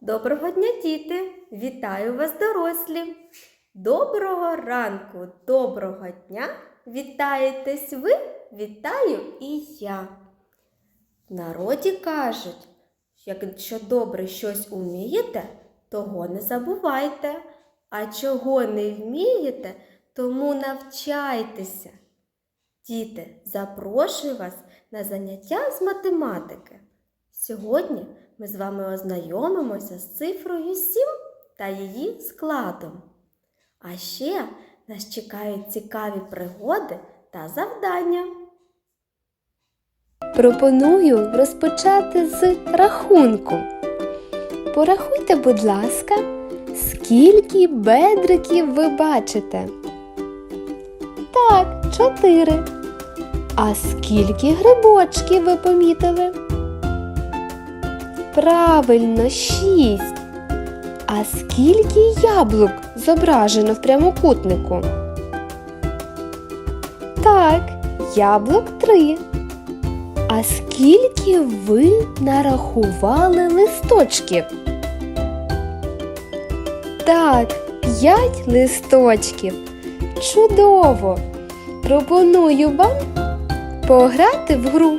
Доброго дня, діти! Вітаю вас, дорослі! Доброго ранку, доброго дня! Вітаєтесь ви, вітаю і я. В народі кажуть, якщо добре щось умієте, того не забувайте, а чого не вмієте, тому навчайтеся. Діти, запрошую вас на заняття з математики. Сьогодні ми з вами ознайомимося з цифрою 7 та її складом. А ще нас чекають цікаві пригоди та завдання. Пропоную розпочати з рахунку. Порахуйте, будь ласка, скільки бедриків ви бачите. Так, чотири. А скільки грибочків ви помітили? Правильно, шість. А скільки яблук зображено в прямокутнику? Так, яблук три. А скільки ви нарахували листочків? Так, п'ять листочків. Чудово! Пропоную вам пограти в гру.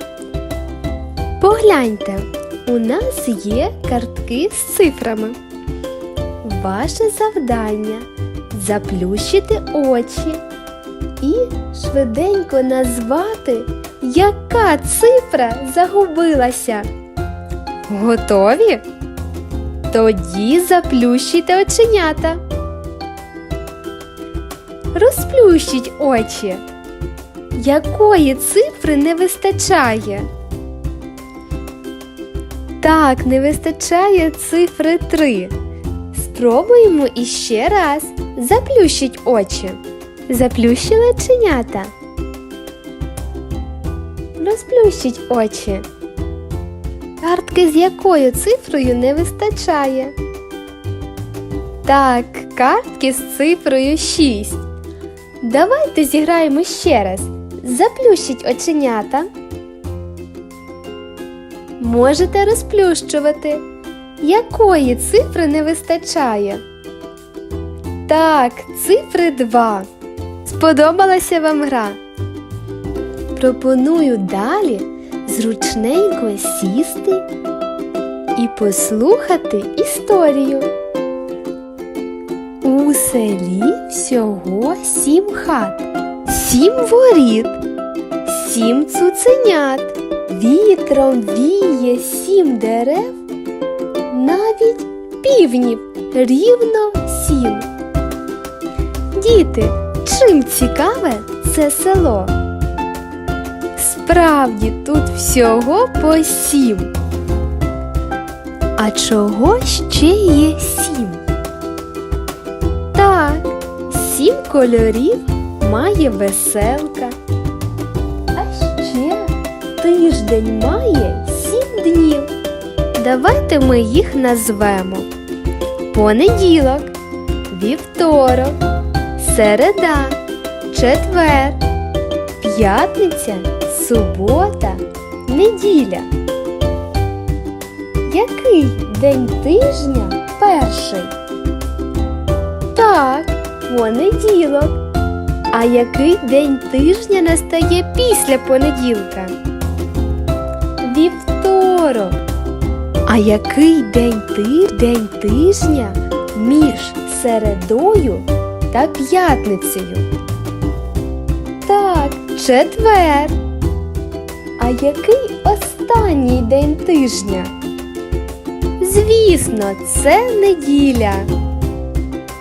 Погляньте, у нас є картки з цифрами. Ваше завдання заплющити очі і швиденько назвати, яка цифра загубилася. Готові? Тоді заплющуйте оченята. Розплющіть очі. Якої цифри не вистачає? Так, не вистачає цифри 3. Спробуємо іще раз. Заплющіть очі. Заплющили оченята. Розплющіть очі. Картки з якою цифрою не вистачає? Так, картки з цифрою 6. Давайте зіграємо ще раз. Заплющіть оченята. Можете розплющувати. Якої цифри не вистачає? Так, цифри 2. Сподобалася вам гра? Пропоную далі зручненько сісти і послухати історію. У селі всього сім хат, сім воріт, сім цуценят, вітром віє сім дерев, навіть півнів рівно сім. Діти, чим цікаве це село? Справді тут всього по сім. А чого ще є сім? Так, сім кольорів має веселка. Тиждень має сім днів. Давайте ми їх назвемо. Понеділок, вівторок, середа, четвер, п'ятниця, субота, неділя. Який день тижня перший? Так, понеділок. А який день тижня настає після понеділка? Вівторок. А який день, ти... день тижня між середою та п'ятницею? Так, четвер. А який останній день тижня? Звісно, це неділя.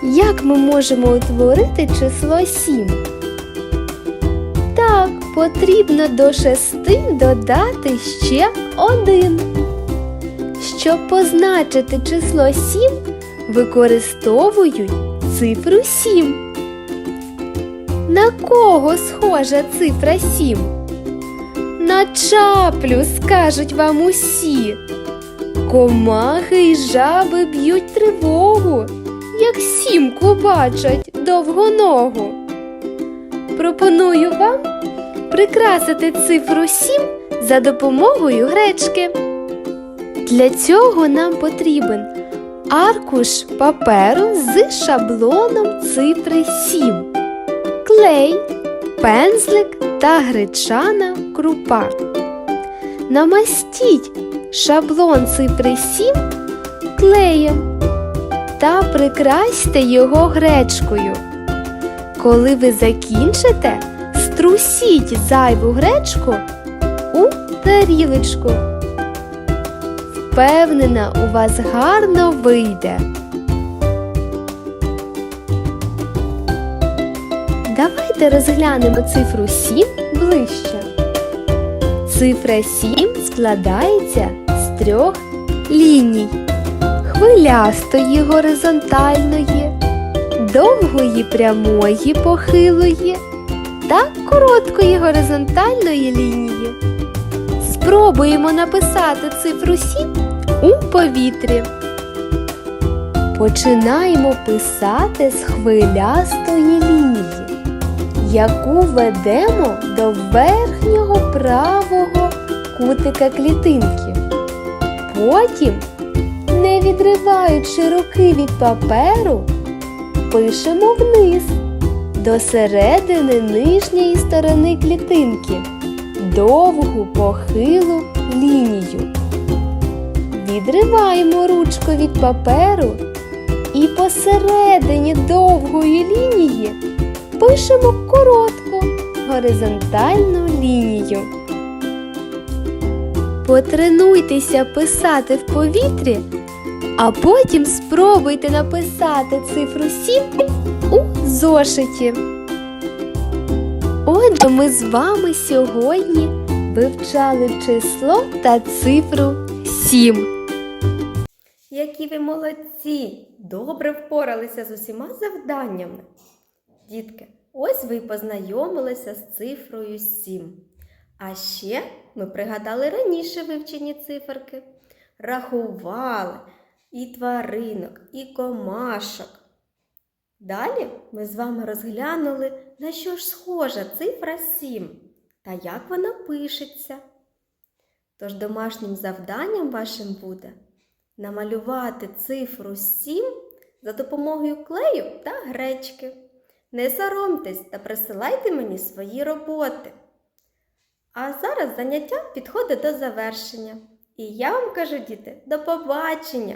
Як ми можемо утворити число 7? Потрібно до 6 додати ще один. Щоб позначити число 7, використовують цифру 7. На кого схожа цифра 7? На чаплю, скажуть вам усі. Комахи й жаби б'ють тривогу, як сімку бачать довгоногу. Пропоную вам прикрасити цифру 7 за допомогою гречки. Для цього нам потрібен аркуш паперу з шаблоном цифри 7, клей, пензлик та гречана крупа. Намастіть шаблон цифри 7 клеєм та прикрасьте його гречкою. Коли ви закінчите, струсіть зайву гречку у тарілочку. Впевнена, у вас гарно вийде. Давайте розглянемо цифру 7 ближче. Цифра 7 складається з трьох ліній хвилястої горизонтальної, довгої прямої похилої та короткої горизонтальної лінії. Спробуємо написати цифру 7 у повітрі. Починаємо писати з хвилястої лінії, яку ведемо до верхнього правого кутика клітинки. Потім, не відриваючи руки від паперу, пишемо вниз до середини нижньої сторони клітинки довгу похилу лінію. Відриваємо ручку від паперу і посередині довгої лінії пишемо коротку горизонтальну лінію. Потренуйтеся писати в повітрі, а потім спробуйте написати цифру 7 у зошиті. Отже, ми з вами сьогодні вивчали число та цифру 7. Які ви молодці! Добре впоралися з усіма завданнями. Дітки, ось ви й познайомилися з цифрою 7. А ще ми пригадали раніше вивчені циферки. Рахували і тваринок, і комашок. Далі ми з вами розглянули, на що ж схожа цифра 7 та як вона пишеться. Тож домашнім завданням вашим буде намалювати цифру 7 за допомогою клею та гречки. Не соромтесь та присилайте мені свої роботи. А зараз заняття підходить до завершення. І я вам кажу, діти, до побачення!